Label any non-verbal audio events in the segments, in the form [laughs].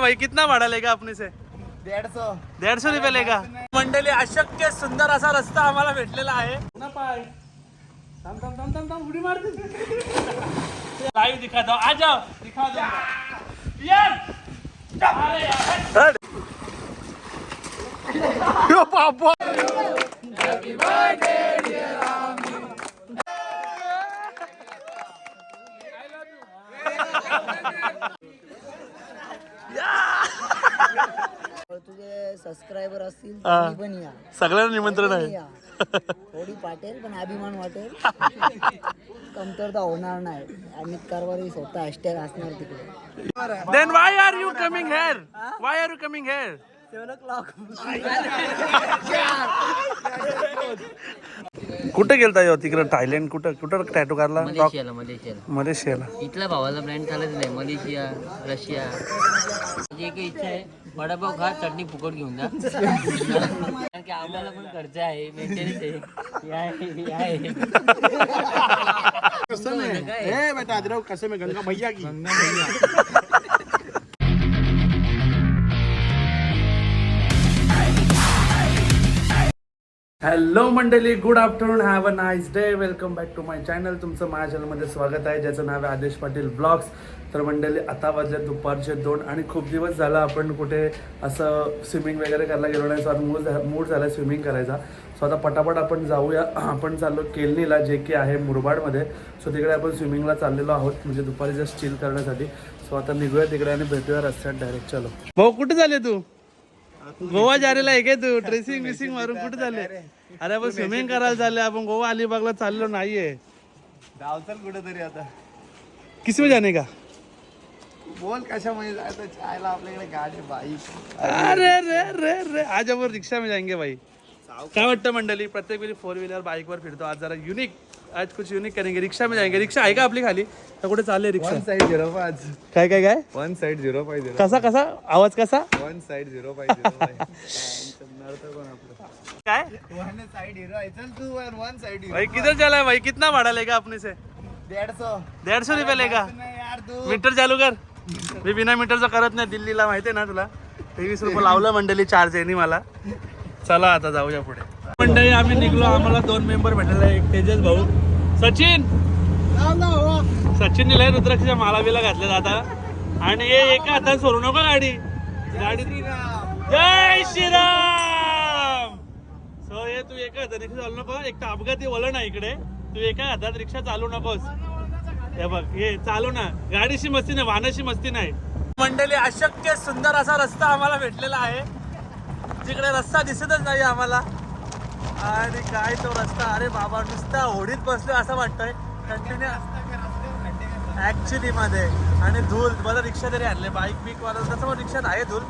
भाई कितना भाड़ा लेगा अपने से? डेढ़ सौ। डेढ़ सौ रुपये लेगा। मंडळी अशक्य सुंदर असा रस्ता आम्हाला भेटलेला आहे. ना पाय। थांब थांब थांब थांब थांब उडी मारते. लाईव्ह दिखा दो। आ जाओ। दिखा दो। यार अरे यार। यो बाबा। तुझे सबस्क्रायबर असतील हा. तुम्ही पण या. सगळ्यांना निमंत्रण आहे. या. थोडी पाटेल पण अभिमान वाटेल. कमतरता होणार नाही. अमित कारवारी स्वतः हॅशटॅग असणार तिकडे. Then why are you coming here why are you coming here कुठे गेलता यो तिकडं थायलंड कुठं? कुठं टॅटू काढला? मलेशियाला मलेशियाला. मलेशियाला. इथला भावाला ब्रँड चालत नाही. Malaysia Russia. माझी एक इच्छा आहे. वडापाव खा चटणी फुकट घेऊन जा. कारण की आम्हाला पण खर्च आहे मेंटेनन्स आहे. हे आहे, हे आहे. ए बेटा अदरक कैसे में गंगा भैया की? हॅलो मंडळी good afternoon have a nice day welcome back to my channel तुमचं माझ्या चॅनलमध्ये स्वागत आहे ज्याचं नाव आहे आदेश पाटील ब्लॉग्स तर मंडळी आता वाजले दुपारचे दोन आणि खूप दिवस झाला आपण कुठे असं स्विमिंग वगैरे करायला गेलो नाही. सो आता मूड झा मूड झाला स्विमिंग करायचा. सो आता पटापट आपण जाऊया. आपण चाललो केलनीला जे की आहे मुरबाडमध्ये. सो तिकडे आपण स्विमिंगला चाललेलो आहोत म्हणजे दुपारी जस्ट चिल करण्यासाठी. सो आता निघूया तिकडे आणि भेटूया रस्त्यात डायरेक्ट चलो. भाऊ कुठे झाले तू? गोवा जारेला आहे काय तू? ड्रेसिंग विसिंग मारून कुठे झाले अरे आपण स्विमिंग करायला चालले. आपण गोवा अलिबागला चाललो नाहीये. धावचल कुठेतरी आता. किस में जाने का? बोल कशामध्ये जायचं चायला आपल्याकडे गाडी बाईक अरे रे रे रे आज आपण रिक्षा में जाएंगे भाई काय वाटतं मंडळी? प्रत्येक वेळी फोर व्हीलर बाईकवर फिरतो. आज जरा युनिक आज कुछ युनिक करेंगे. रिक्षा में जाएंगे. रिक्षा आहे का आपली खाली? तर कुठे चालले रिक्षा? वन साइड झिरो पाच काय काय काय? One side zero five zero कसा कसा? आवाज कसा? One side zero five zero काय? वन साइड हिरो आहे. चल तू वन साइड भाई किधर चला है भाई? कितना भाड़ा लेगा अपने से? डेढ़ सौ. डेढ़ सौ रुपये लेगा? नाही यार तू. मीटर चालू कर. मी बिना मीटरचं करत नाही दिल्लीला माहितीये ना तुला? तेवीस रुपये लावलं मंडळी चार्ज आहे मला. चला आता जाऊया पुढे. आम्ही निघलो. आम्हाला दोन मेंबर भेटलेला एक तेजस भाऊ. सचिन! सचिनने लय रुद्राक्षच्या माला बिला घातल्या आता. आणि हे एका हातात सोडू नको गाडी. गाडी जय श्रीराम! सो हे तू एका हातात रिक्षा चालू नको. एक तर अपघाती वळण आहे इकडे. तू एका हातात रिक्षा चालू नकोस. हे बघ हे चालू ना. गाडीशी मस्ती नाही वाहनाशी मस्ती नाही. मंडळी अशक्य सुंदर असा रस्ता आम्हाला भेटलेला आहे. जिकडे रस्ता दिसतच नाही आम्हाला. आणि काय तो रस्ता अरे बाबा नुसता होडीत बसलो असं वाटतंय. कंटिन्यू ऍक्च्युली मध्ये. आणि धूल मला रिक्षा तरी आणले. बाईक बिक वाला तसं मग रिक्षात आहे धूल.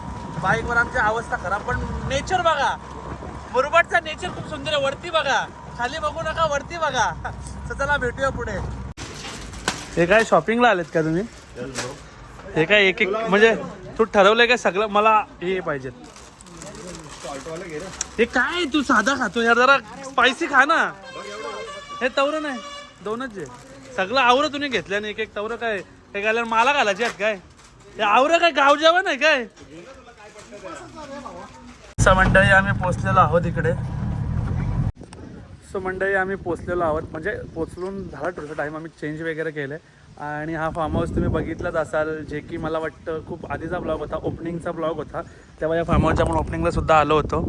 बाईकवर आमची अवस्था खराब पण नेचर बघा. मुरबाडचा नेचर खूप सुंदर आहे. वरती बघा. खाली बघू नका वरती बघा. तर [laughs] चला भेटूया पुढे. हे काय शॉपिंगला आलेत का तुम्ही? हे काय एक एक म्हणजे तू ठरवलंय का सगळं? मला हे पाहिजेत. हे काय तू साधा खातो यार जरा स्पायसी खा ना. हे तवर नाही दोनच आहे. सगळं आवरं तुम्ही घेतलं नाही एक एक तवर काय हे घाल्यावर मला घालायचे आहेत काय? हे आवरं काय गाव जेवण आहे काय? असं मंडळी आम्ही पोचलेलो आहोत इकडे. सो मंडळी आम्ही पोचलेलो आहोत. म्हणजे पोचलून झाला थोडंसं टाईम आम्ही चेंज वगैरे केलं आणि हा फार्म हाऊस तुम्ही बघितलाच असाल जे की मला वाटतं खूप आधीचा ब्लॉग होता ओपनिंगचा ब्लॉग होता. तेव्हा या फार्म हाऊसच्या आपण ओपनिंगला सुद्धा आलो होतो.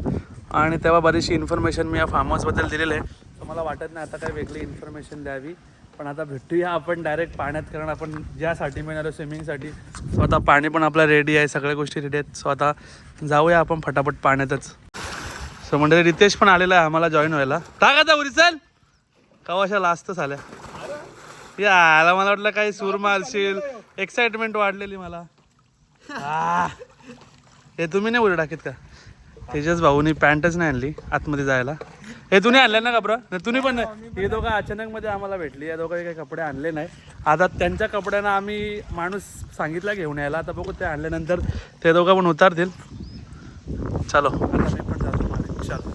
आणि तेव्हा बरीचशी इन्फॉर्मेशन मी या फार्म हाऊसबद्दल दिलेलं आहे. तर मला वाटत नाही आता काही वेगळी इन्फॉर्मेशन द्यावी. पण आता भेटूया आपण डायरेक्ट पाण्यात कारण आपण ज्यासाठी मिळणार स्विमिंगसाठी सो आता पाणी पण आपलं रेडी आहे सगळ्या गोष्टी रेडी आहेत. सो आता जाऊया आपण फटाफट पाण्यातच. सो म्हणजे रितेश पण आलेला आहे आम्हाला जॉईन व्हायला. टाका उरी चल कवाशा लास्टच आल्या याला मला वाटलं काही सूर मारशील. एक्साइटमेंट वाढलेली मला. हे तुम्ही नाही उडी टाकीत का? तेजस भाऊनी पॅन्टच नाही आणली आतमध्ये जायला. हे तुम्ही आणलं ना कपडा? नाही तुम्ही पण नाही. हे दोघं अचानक मध्ये आम्हाला भेटली. या दोघं काही कपडे आणले नाही. आता त्यांच्या कपड्यांना आम्ही माणूस सांगितला घेऊन यायला. आता बघू ते आणल्यानंतर ते दोघं पण उतारतील. चलो आता मी पण जातो पाण्यात. चलो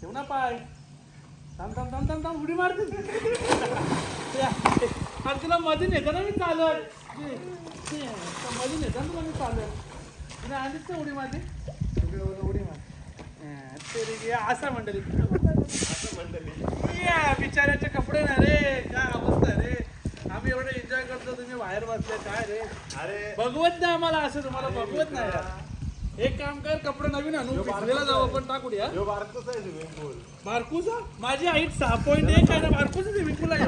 ठेवू ना पाय थांब उडी मारते. अरे तुला मध्ये नेतो ना मी चालत आहे. मध्ये जाऊन तुला मी चालेल तुला आलीच का उडी माझी उडी मार असं मंडळी. असं मंडळी. या बिचाऱ्याचे कपडे ना रे काय अवस्था रे. आम्ही एवढं एन्जॉय करतो तुम्ही बाहेर बसले काय रे. अरे. बघवत नाही आम्हाला असं तुम्हाला बघवत नाही. यार. एक काम कर कपडे नवीन आणू भिजलेला जाऊ आपण टाकूया. बारकोच आहे स्विमिंग पूल बारकूचा? माझी हाईट सहा पॉईंट एक आहे ना बारकूचा स्विमिंग पूल आहे.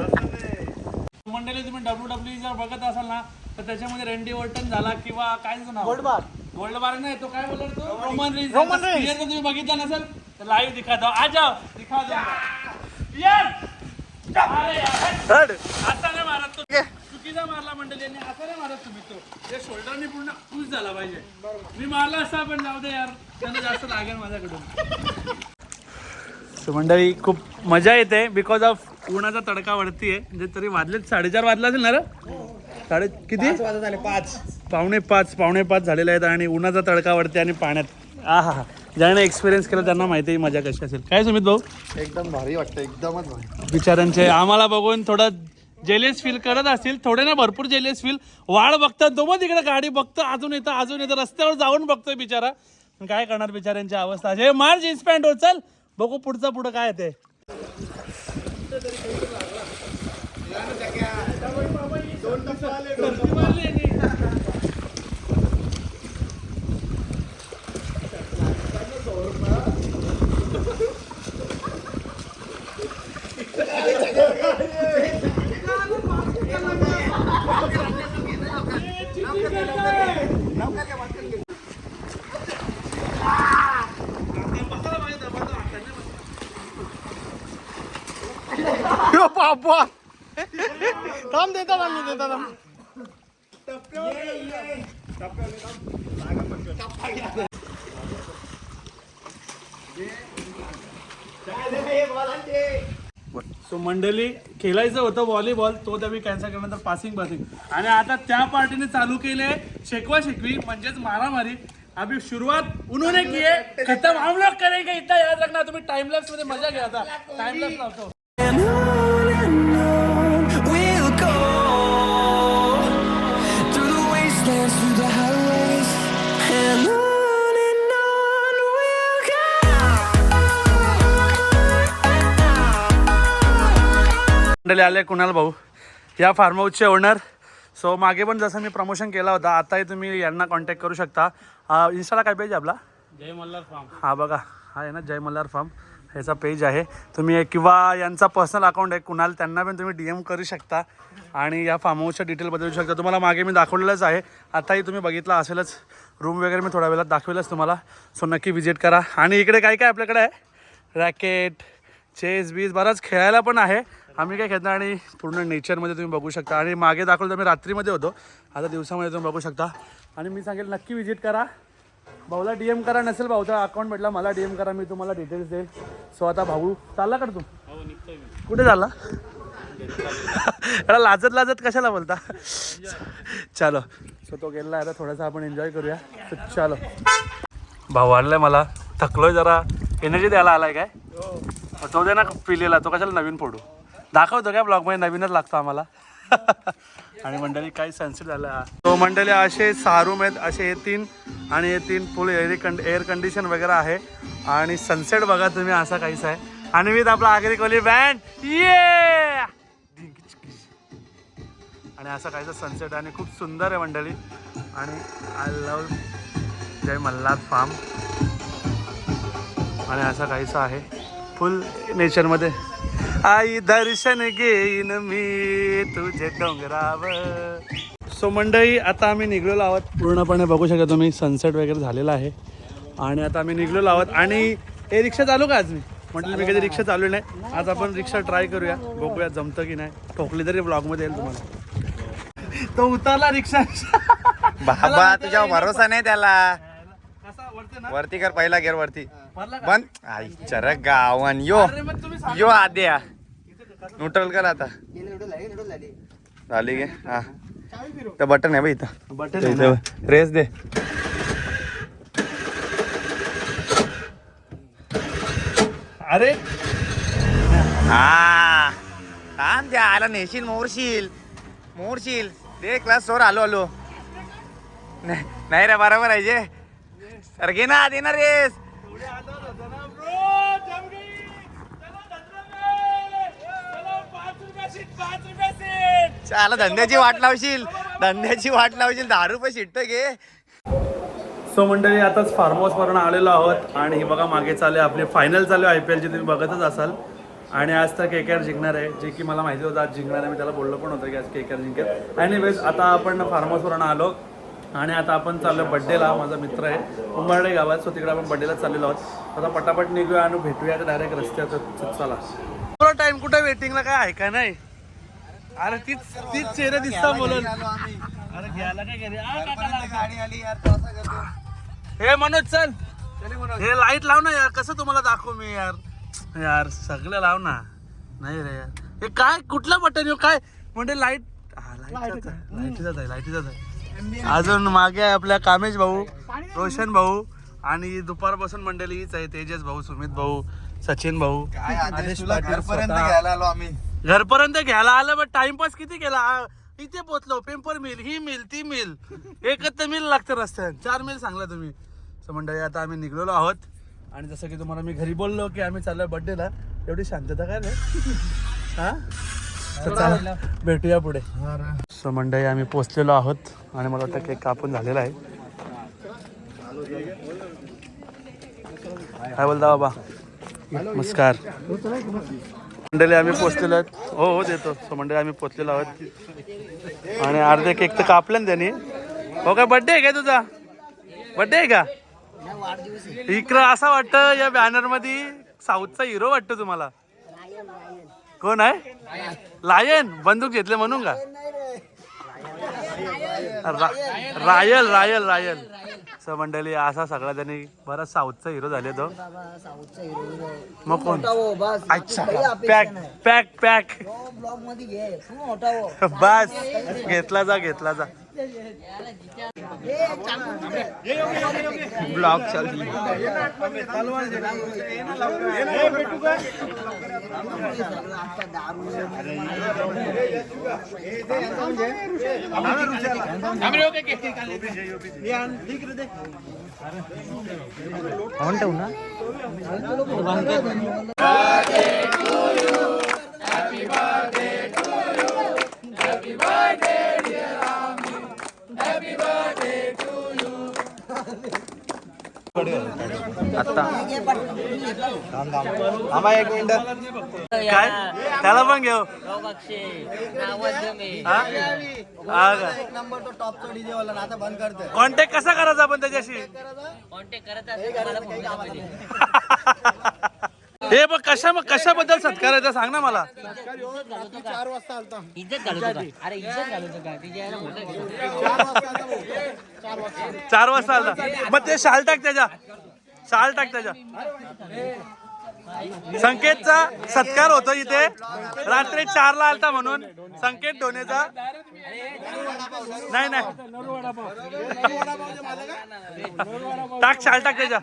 [laughs] मंडळी तुम्ही डब्ल्यू डब्ल्यू जर बघत असाल ना तर त्याच्यामध्ये रेंडी वर्टन झाला किंवा काय नाव? गोल्ड बार गोल्ड बार नाही तो काय बोलला तो? रोमन रेन्स रोमन रेन्स जर तुम्ही बघितला नसेल तर लाईव्ह दिखा दो. आ जाओ दिखा दो. यस अरे यार. असा नाही मारत तो. चुकीचा मारला मंडळी यांनी असा नाही मारत तुम्ही तो. ते शोल्डरनी पूर्ण खुश झाला पाहिजे. मी मारला असा पण जाऊ दे यार त्यांना जास्त लागेल माझ्याकडून. सो मंडळी खूप मजा येते. बिकॉज ऑफ उन्हाचा तडका वरती आहे म्हणजे तरी वाजलेत साडेचार वाजला असेल ना रे? साडे किती? झाले पाच. पावणे पाच पावणे पाच झालेले आहेत आणि उन्हाचा तडका वरती आणि पाण्यात आ हा हा ज्याने एक्सपिरियन्स केलं त्यांना माहिती आहे मजा कशी असेल. काय सुमित भाऊ? एकदम भारी वाटतं एकदमच भारी. बिचाऱ्यांचे आम्हाला बघून थोडं जेलियस फील करत असतील थोडे ना भरपूर जेलियस फील वाढ बघतात तो मग तिकडे गाडी बघतो अजून येतं अजून येतं रस्त्यावर जाऊन बघतोय बिचारा. पण काय करणार बिचाऱ्यांची अवस्था? हे मार जीन्स पॅन्ट हो चल. बघू पुढचं पुढं काय येते दोन बाबा थांब देतात दादा सो मंडळी खेळायचं होतं व्हॉलीबॉल तो त्यावेळी कॅन्सल केल्यानंतर पासिंग पासिंग आणि आता त्या पार्टीने चालू केले शेकवा शेकवी म्हणजेच मारामारी. अभी शुरुआत उन्होंने की है खत्म. हम लोग करेंगे इतना याद रखना तुम्ही टाइम लॅप्समध्ये मजा घ्या आता. टाइम लॅप्स लावतो. मंडळी आले कुणाल भाऊ? या फार्म हाऊसचे ओनर. सो मागे पण जसं मी प्रमोशन केला होता आताही तुम्ही यांना कॉन्टॅक्ट करू शकता. इन्स्टाला काय पेज आहे आपला? जय मल्हार फार्म हा बघा. हा आहे ना जय मल्हार फार्म ह्याचा पेज आहे. तुम्ही किंवा यांचा पर्सनल अकाउंट आहे कुणाल त्यांना पण तुम्ही डी एम करू शकता. आणि या फार्म हाऊसच्या डिटेल बदलू शकता. तुम्हाला मागे मी दाखवलेलंच आहे. आताही तुम्ही बघितलं असेलच. रूम वगैरे मी थोड्या वेळात दाखवेलच तुम्हाला. सो नक्की विजिट करा. आणि इकडे काय काय आपल्याकडे आहे? रॅकेट चेस बीस बराच खेळायला पण आहे. आम्ही काय खेळतो आणि पूर्ण नेचरमध्ये तुम्ही बघू शकता. आणि मागे दाखवलं तर मी रात्रीमध्ये होतो. आता दिवसामध्ये तुम्ही बघू शकता. आणि मी सांगेल नक्की विजिट करा. भाऊला डी एम करा नसेल भाऊचा अकाउंट भेटला मला डी एम करा मी तुम्हाला डिटेल्स देईल. सो आता भाऊ चालला का तू? कुठे चालला? याला लाजत लाजत कशाला बोलता? चलो. सो तो गेला आता थोडासा आपण एन्जॉय करूया. So, चलो. भाऊ आणलाय मला. थकलोय जरा. एनर्जी द्यायला आलाय काय? मग तो दे ना पिलेला. तो कशाला नवीन फोडू? दाखवतो काय ब्लॉगमध्ये नवीनच लागतो आम्हाला. [laughs] आणि मंडळी काही सनसेट झाला. तो मंडळी असे सहा रूम आहेत असे हे तीन आणि हे तीन फुल एअर कंड एअर कंडिशन वगैरे आहे. आणि सनसेट बघा तुम्ही असा काहीच आहे. आणि विथ आपला आगरी कोली बँड ये आणि असा काहीचा सनसेट आणि खूप सुंदर आहे मंडळी. आणि I love Jai Malhar farm आणि असा काहीसा आहे. फुल नेचरमध्ये आई दर्शन घेईन मी तुझे डोंगरावर. सो मंडळी आता आम्ही निघलेलो आहोत. पूर्णपणे बघू शकता तुम्ही सनसेट वगैरे झालेला आहे. आणि आता आम्ही निघलेलो आहोत. आणि हे रिक्षा चालू का आज? मी म्हटलं मी कधी रिक्षा चालू नाही. आज आपण रिक्षा ट्राय करूया. बघूया जमतं की नाही. ठोकली तरी ब्लॉगमध्ये येईल तुम्हाला. तो उतरला रिक्षा. बाबा तुझ्या भरोसा नाही त्याला. वरते कर पहिला गेर वरती? बंद. आई चर गावन यो. यो आद्या न्यूट्रल कर आता. झाली गे? हा. तर बटन आहे बघ इथं. बटन रेस दे. अरे. हा. थांब त्या आला नेशील मोरशील. मोरशील. दे क्लास सोर आलो आलो. नाही रे बरोबर आहे जे. अरे घे ना दे ना रेस. चाला धंद्याची वाट लावशील. धंद्याची वाट लावशील. दहा रुपये शिट्ट घे. सो मंडळी आताच फार्म हाऊसवरून आलेलो आहोत आणि ही बघा मागे चालू आहे. आपली फायनल चालू आहे आय पी एलची तुम्ही बघतच असाल. आणि आज तर के के आर जिंकणार आहे. जे की मला माहिती होतं आज जिंकणार आहे. मी त्याला बोललो पण होतं की आज के के आर जिंकेल. आणि वेळेस आता आपण फार्म हाऊसवरून आलो. आणि आता आपण चाललो बड्डेला माझा मित्र आहे. उंबर्डे गावात. सो तिकडे आपण बड्डेला चाललेलो आहोत. आता पटापट निघूया आणि भेटूया डायरेक्ट रस्त्यात चला. थोडा टाइम कुठे वेटिंगला काय आहे का नाही? अरे तीच तीच चेहरा दिसता बोलून अरे घ्यायला काय घरी? आ, काकाला. गाडी आली यार तू असं करतो. हे मनोज चल. हे लाइट लाव ना यार. कसं तुम्हाला दाखवू मी यार? यार सगळं लाव ना. नाही रे यार. हे काय? कुठला बटन येऊ काय? म्हणजे लाइट लाईटीचाच आहे. लाईटीचाच आहे अजून मागे आहे आपल्या कामेश भाऊ रोशन भाऊ आणि दुपारपासून मंडळी हीच आहे तेजस भाऊ सुमित भाऊ सचिन भाऊ. काय आदेश आदेश तुला? पाटील घरपर्यंत. घ्यायला आलो आम्ही. घरपर्यंत घ्यायला आलं बट टाइमपास किती केला? आ, इथे पोचलो पेपर मिल ही मिल ती मिल. एकच तर मिल लागतं रस्त्यात. चार मिल सांगला तुम्ही. सो मंडळी आता आम्ही निघलेलो आहोत. आणि जसं की तुम्हाला मी घरी बोललो की आम्ही चाललोय बर्थडेला एवढी शांतता काय रे हा? चला, भेटूया पुढे. सो मंडळी आम्ही पोचलेलो आहोत. आणि मला वाटतं केक कापून झालेला आहे. काय बोलता बाबा? नमस्कार. मंडळी आम्ही पोचलेलो आहेत. हो हो देतो. सो मंडळी आम्ही पोचलेलो आहोत. आणि अर्धे केक तर कापले ना त्यांनी. हो काय बड्डे आहे का तुझा? बड्डे आहे का? इकडं असं वाटतं या बॅनरमध्ये साऊथचा हिरो वाटतो तुम्हाला. कोण आहे? लायन बंदूक घेतले म्हणून का? रायल रायल रायल. स मंडळी असा सगळा त्यांनी बराच साऊथचा हिरो झाले तो. मग कोण? अच्छा. पॅक पॅक पॅक बस. घेतला जा घेतला जा. ब्लॉग चालू आता दारू आम्हा एक मिनिट काय? त्याला पण घेऊ. कॉन्टॅक्ट कसा करायचा आपण त्याच्याशी? कॉन्टॅक्ट करत [laughs] [laughs] हे बघ कशा कशाबद्दल सत्कार आहे ते सांग ना मला. चार वाजता आलता इज्जत घालवतो का अरे इज्जत घालवतो का तिच्या याला मोठं घेतो. चार वाजता आला मग ते शाल टाक त्याच्या. शाल टाक त्याच्या. संकेतचा सत्कार होतो इथे. रात्री चारला आलता म्हणून संकेत ढोणेचा. नाही नाही. टाक शाल टाक त्याच्या.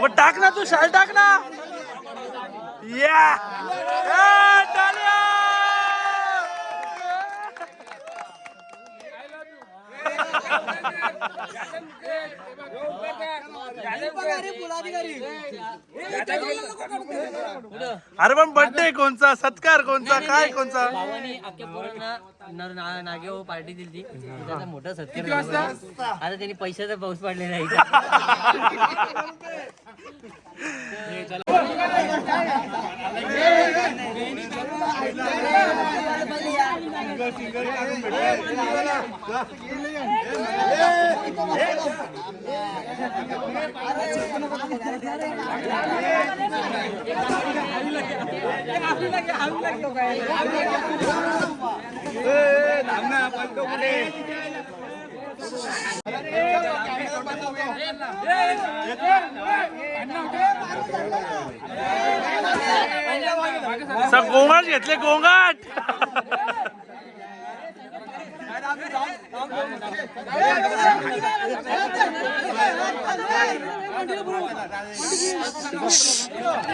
मग टाक ना तू शाल टाक ना. या ए, टाळ्या! अरे पण बर्थडे कोणचा? सत्कार कोणचा? काय कोणचा? भावानी अख्ख्या पोरांना नर- ना- नागेहो पार्टी दिली त्याचा मोठा सत्कार झाला. आता त्यांनी पैशाचा पाऊस पडलेला आहे. [laughs] सब गोंगाट घेतले गोंगाट.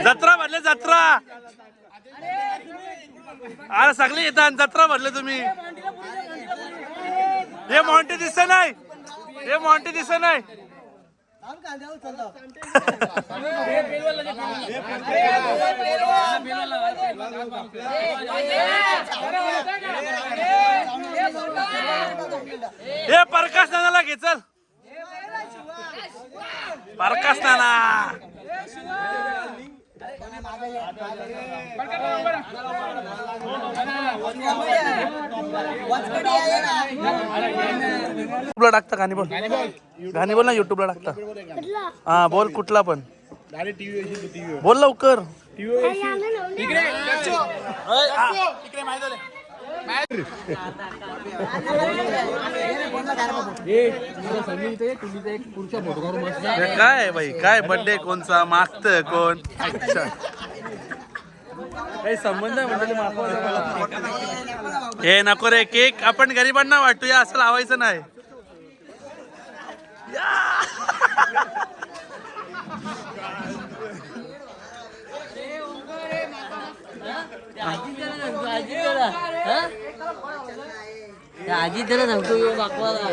जत्रा भरले जत्रा. अरे सगळे येतात जत्रा भरले तुम्ही. हे मॉन्टी दिसत नाही. हे मॉन्टी दिसत नाही. हे परकाश नानाला घे चल. परकाश नाना. युट्यूबला टाकता गाणी बोल गाणी बोल ना युट्यूबला टाकता. हा बोल कुठला पण. बोल लवकर. काय बाई? काय बर्थडे कोणचा? मागत कोण? अच्छा. काही संबंध म्हणजे हे नको रे केक आपण गरिबांना वाटूया असं लावायचं नाही आजी त्याला सांगतो आजी त्याला हा? त्या आजी त्याला सांगतो येऊ दाखवायला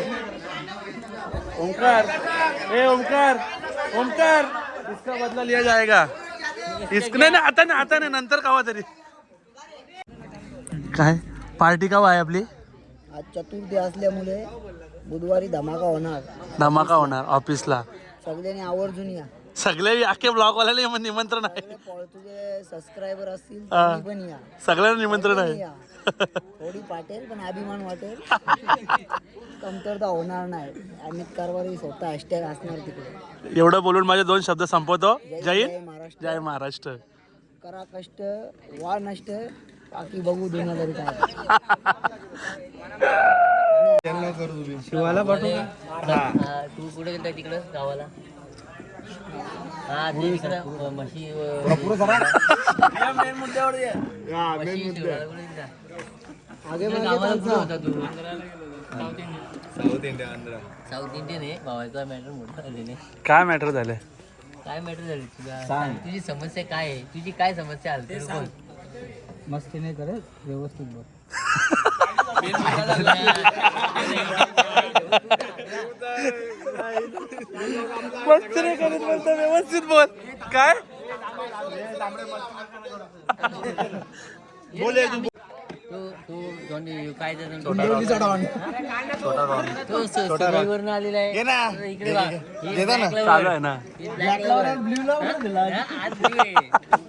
ओमकार ए ओमकार ओमकार इसका बदला लिया जाएगा. इसक नाही नाही, आता नाही आता नाही नंतर कावा तरी. काय? पार्टी का आहे आपली? आज चतुर्थी असल्यामुळे बुधवारी धमाका होणार. धमाका होणार ऑफिसला. सगळ्यांनी आवर्जून या. सगळे अख्खे ब्लॉग वाल्याला निमंत्रण आहे. तुझे सबस्क्रायबर असतील. तुम्ही पण या. सगळ्यांना निमंत्रण आहे. या. थोडी पाटेल पण अभिमान वाटेल. कमतरता होणार नाही. अमित कारवारी स्वतः हॅशटॅग असणार तिकडे. एवढं बोलून माझे दोन शब्द संपवतो. जय जय हिंद. महाराष्ट्र. जय महाराष्ट्र. करा कष्ट वा नष्ट बाकी बघू दुनियादारी काय. हा, तू कुठे गेलता तिकडं? गावाला. हा ते म्हशी गावाला कुठे होता तू. साऊथ इंडियन आहे. भावाचा मॅटर मोठा झालेला आहे. काय मॅटर झालंय? काय मॅटर झाली तुला? सांग. तुझी समस्या काय आहे? तुझी काय समस्या आली? तरी बोल. मस्ती नाही करत व्यवस्थित बघ [laughs] [laughs] [laughs] नाही करत बोलतो व्यवस्थित बोल काय तो आलेला आहे. इकडे बघ. black lover. चालू आहे ना. black lover. आज. blue आहे.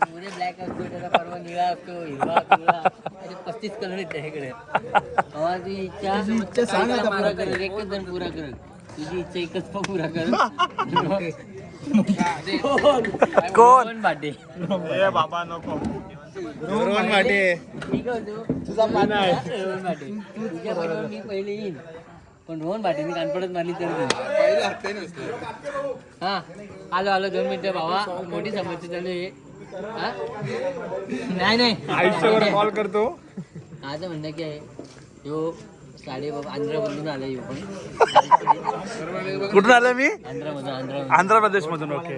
पुरे ब्लॅक असतो त्याचा परवा निळा असतो हिरवा पिवळा. असे पस्तीस कलर आहेत त्याच्याकडे. [laughs] इच्छा एकच जण पुरा करेल. तुझी इच्छा एकच पुरा करेल [laughs] कोण? भाटे. तुझा मान आहे रोहन भाटे. तुझ्या बरोबर मी पहिले येईन. पण रोहन भाटेने कानपडत मारली तर हा. आलो आलो दोन मिनिटं भावा. मोठी समस्या चालू आहे. हा? नाही नाही. आयुष्यावर कॉल करतो. माझं म्हणणं की आहे यो साडे आंध्रामधून आला यो पण कुठून आलं मी? आंध्र प्रदेश मधून ओके.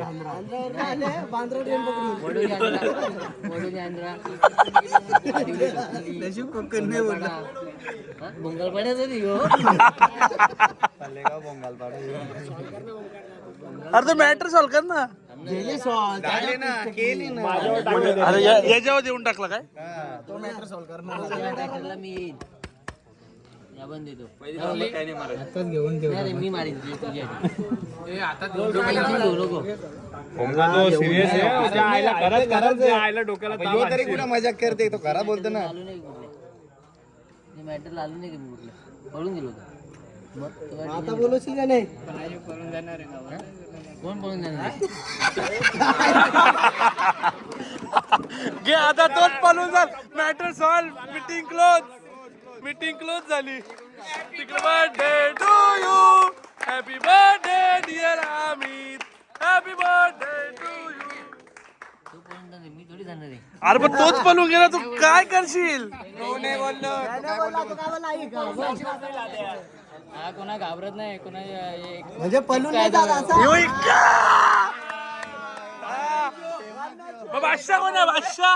हो. अरे तो मॅटर सॉल्व कर ना. याच्यावर देऊन टाकला काय? ट्रॅक्टरला मी देतो आताच घेऊन मी मारीन तरी कुठं मजाक करते तो खरा बोलतो ना. आलो नाही कुठलं मॅटर आलो नाही मी कुठलं. पळून गेलो आता बोलवशील का नाही? कोण पळून जाणार [laughs] घे आता तोच पळून जा matter solve meeting close meeting close झाली. तिकडे birthday to you happy birthday dear Amit happy birthday to you अरे पण तोच पळून गेला तू काय करशील? हा कोणा घाबरत नाही कोणा म्हणजे पळून नाही जात असा! हा. बादशाह कोण आहे? बादशाह?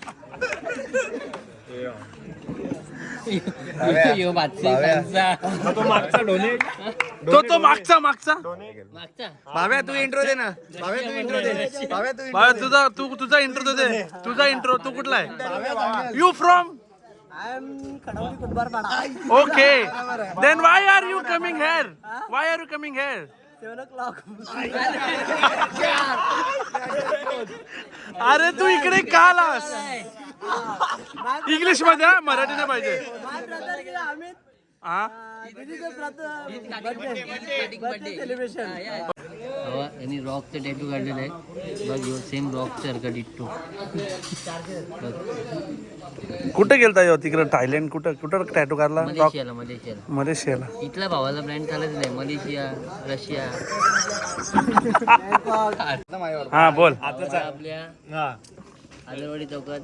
सांगचा. तो तो मागचा मागचा मागचा भाव्या तू इंट्रो दे ना भाव्या तू इंट्रो दे भाव्या तू तुझा तू तुझा इंट्रो दे तुझा इंट्रो तू कुठला आहे you from okay then why are you coming here why are you coming here seven o'clock अरे तू इकडे का आलास? [laughs] इंग्लिशमध्ये हा? मराठी नाही पाहिजे. माय हा? बाबा यांनी रॉकचं टॅटू काढलेलं आहे बघ ह्यो सेम रॉक सारखा डिट्टो बघ. कुठे गेलता यो? तिकडे थायलंड कुठं? कुठं टॅटू काढला? मलेशियाला मलेशियाला. मलेशियाला. इथल्या भावाला ब्रँड चालत नाही. Malaysia Russia. हा बोल. आता आपल्या आदरवाडी चौकात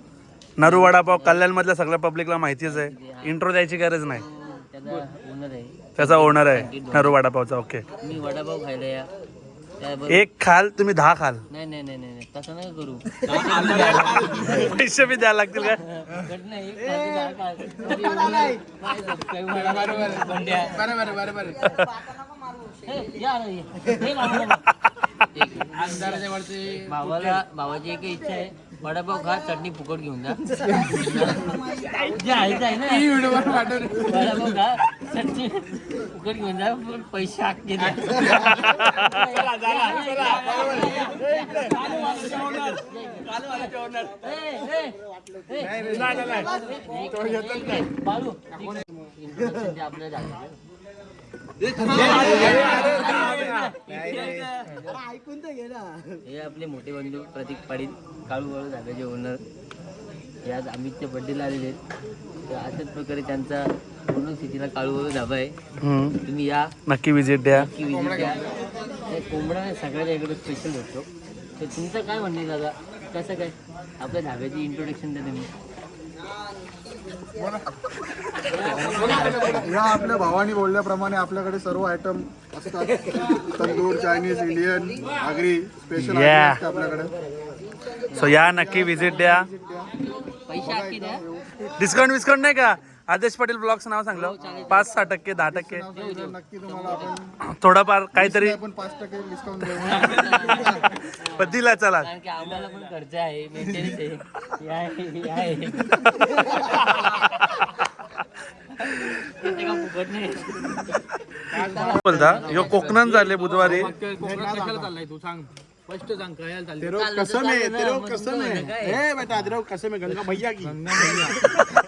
नरू वडापाव कल्याण मधल्या सगळ्या पब्लिकला माहितीच आहे. इंट्रो द्यायची गरज नाही. त्याचा ओनर आहे. त्याचा ओनर आहे नरू वडापावचा ओके मी वडापाव खायला या. एक खाल तुम्ही दहा खाल. नाही नाही नाही नाही नाही, तसं नाही करू. पैसे बी द्यायला लागतील का? भावाला भावाची एक इच्छा आहे. वडापाव खा चटणी फुकट घेऊन जा. जे आहे ते आहे ना. वडापाव खा चटणी फुकट घेऊन जा पण पैसे हक्के द्या बाळू introduction ते आपलं झालं. ऐकून तर घे ना. हे आपले मोठे बंधू प्रतीक पाटील काळू बाळू धाब्याचे ओनर हे आज अमितच्या बड्डेला आलेले आहेत. तर अशाच प्रकारे त्यांचा पूर्ण सिटीला काळू बाळू धाबा आहे. तुम्ही या. नक्की विजिट द्या. नक्की विजिट द्या. हे कोंबडा सगळ्याच्या इकडे स्पेशल भेटतो. तर तुमचं काय म्हणणे दादा? कसं काय? आपल्या धाब्याची इंट्रोडक्शन द्या तुम्ही. या आपल्या भावानी बोलल्याप्रमाणे आपल्याकडे सर्व आयटम असतात. Tandoor Chinese Indian Agri special Yeah. आपल्याकडे. सो या नक्की विजिट द्या. पैसे हक्की द्या. डिस्काउंट विस्काउंट नाही का? आदेश पाटील ब्लॉग्स नाव सांगलं. पाच सहा टक्के दहा टक्के. नक्की तुम्हाला आपण [clears throat] थोडाफार काहीतरी आपण पाच टक्के डिस्काउंट देऊ. [laughs] पण दिला चला. कारण की आम्हाला पण खर्च आहे मेंटेनन्स आहे. हे आहे हे आहे. ते का फुकट नाही. बोलता यो कोकणात झाले बुधवारी. तेरो कसम है तेरो कसम है ए बेटा तेरो कसम है गंगा मैया की. [laughs]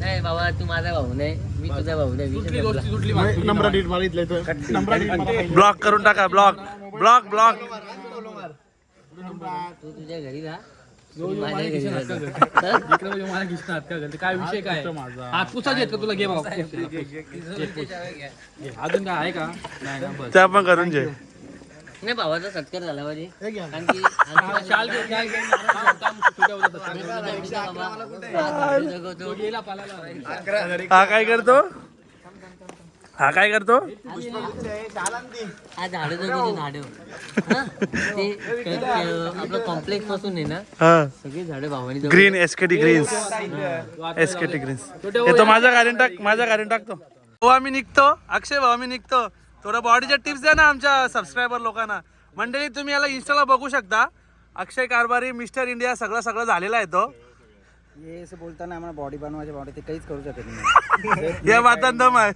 नाही बाबा तू माझा भाऊ नाही मी तुझा भाऊ नाही विषय संपला. नंबर डीट मागितलं तर नंबर डीट ब्लॉक करून टाका ब्लॉक ब्लॉक ब्लॉक तू तुझ्या घरी राहा माझ्या. काय विषय [laughs] काय हातपुसाच येत का तुला घे बाबा अजून काय आहे का नाही ना बस त्या पण करून घे नाही भावाचा सत्कार झाला पाहिजे कारण की शाल घे शाल घे जगवतो. गेला पालाला. हा काय करतो? हा काय करतो? आज झाडं जगवतो झाडं. हा? ते आपलं कॉम्प्लेक्सपासून आहे ना हा. सगळी झाडं भावानी जगवतो. Green SKT greens SKT greens येतो माझ्या गाडीन टाक माझ्या गाडीन टाकतो. हो आम्ही निघतो. अक्षय भाऊ आम्ही निघतो. थोडं बॉडीच्या टिप्स द्या ना आमच्या सबस्क्रायबर लोकांना. मंडळी तुम्ही याला इन्स्टाला बघू शकता. अक्षय कारभारी मिस्टर इंडिया सगळं सगळं झालेला आहे तो. हे असं बोलताना आम्हाला बॉडी बनवायचे बॉडी ते काहीच करू शकत नाही. [laughs] या बातात दम आहे.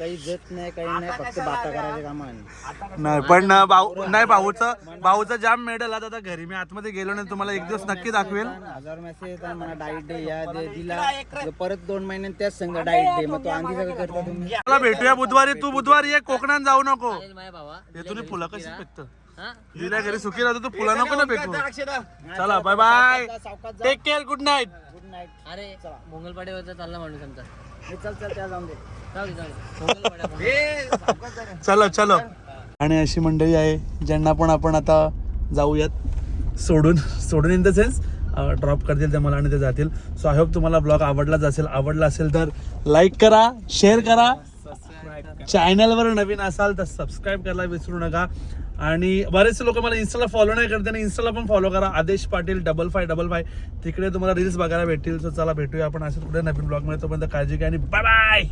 काही जत नाही काही नाही फक्त बाता करायचे काम आहे नाही पण ना भाऊ नाही भाऊचं भाऊचं जाम मेडल आता घरी मी आतमध्ये गेलो नाही तुम्हाला एक दिवस नक्की दाखवेल. हजार मेसेज येतात मला डाईट डे या दे दिला. परत दोन महिन्यात त्याच संघ डाईट डे मग तो आधी सगळं करता तुम्ही. मला भेटूया बुधवारी. तू बुधवारी ये कोकणात जाऊ नको. चालेल माझ्या भावा. हे तुम्ही फुलं कशी फेकतो हा? दिल्या घरी सुखी राहतो तू फुलं नको ना फेकू चला bye bye take care good night night अरे मंगलपाड्यावरचा चालला माणूस आमचा. चल चल त्या जाऊन दे. चलो चलो. आणि अशी मंडळी आहे ज्यांना पण आपण आता जाऊयात सोडून सोडून इन द सेन्स ड्रॉप करतील ते मला आणि ते जातील. सो आय होप तुम्हाला ब्लॉग आवडलाच असेल आवडला असेल तर लाईक करा शेअर करा. चॅनलवर नवीन असाल तर सबस्क्राईब करायला विसरू नका. आणि बरेचसे लोक मला इन्स्टाला फॉलो नाही करते आणि इन्स्टाला पण फॉलो करा. Aadesh Patil double five double five तिकडे तुम्हाला रील्स बघायला भेटतील तर चला भेटूया आपण असे कुठे नवीन ब्लॉगमध्ये तोपर्यंत काळजी घ्या आणि बाय बाय